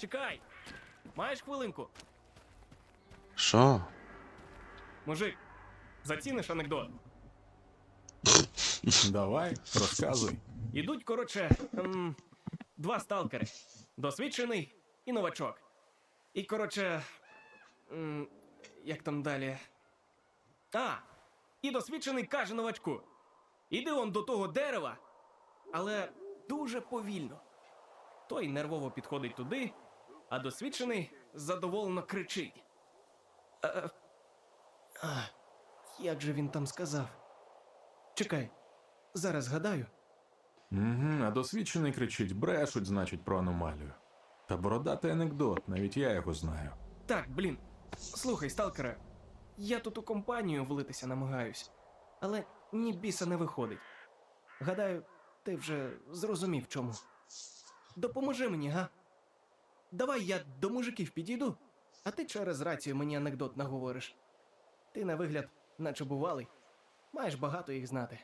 Чекай! Маєш хвилинку? Що? Мужик, заціниш анекдот. Давай, розказуй. Ідуть, коротше, ем, два сталкери. Досвідчений і новачок. І, коротше. Ем, як там далі? А! І досвідчений каже новачку: Іди он до того дерева, але дуже повільно. Той нервово підходить туди, а досвідчений задоволено кричить. Е, а, як же він там сказав? Чекай, зараз згадаю. Угу, а досвідчений кричить, брешуть, значить, про аномалію. Та бородатий анекдот, навіть я його знаю. Так, блін. Слухай, сталкере, я тут у компанію влитися намагаюсь, але ні біса не виходить. Гадаю, ти вже зрозумів чому. Допоможи мені, га? Давай я до мужиків підійду, а ти через рацію мені анекдот наговориш. Ти на вигляд, наче бувалий, маєш багато їх знати.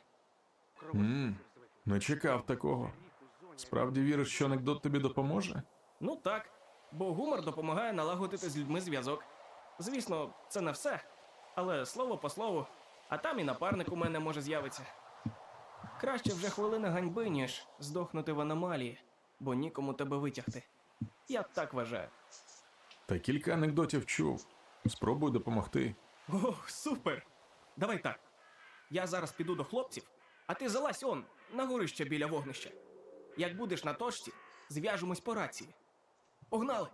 Мм, не чекав такого. Справді віриш, що анекдот тобі допоможе? Ну так, бо гумор допомагає налагодити з людьми зв'язок. Звісно, це не все, але слово по слову, а там і напарник у мене може з'явитися. Краще вже хвилина ганьби, ніж здохнути в аномалії, бо нікому тебе витягти. Я так вважаю. Та кілька анекдотів чув. Спробуй допомогти. Ох, супер! Давай так. Я зараз піду до хлопців, а ти залазь он, на горище біля вогнища. Як будеш на точці, зв'яжемось по рації. Погнали!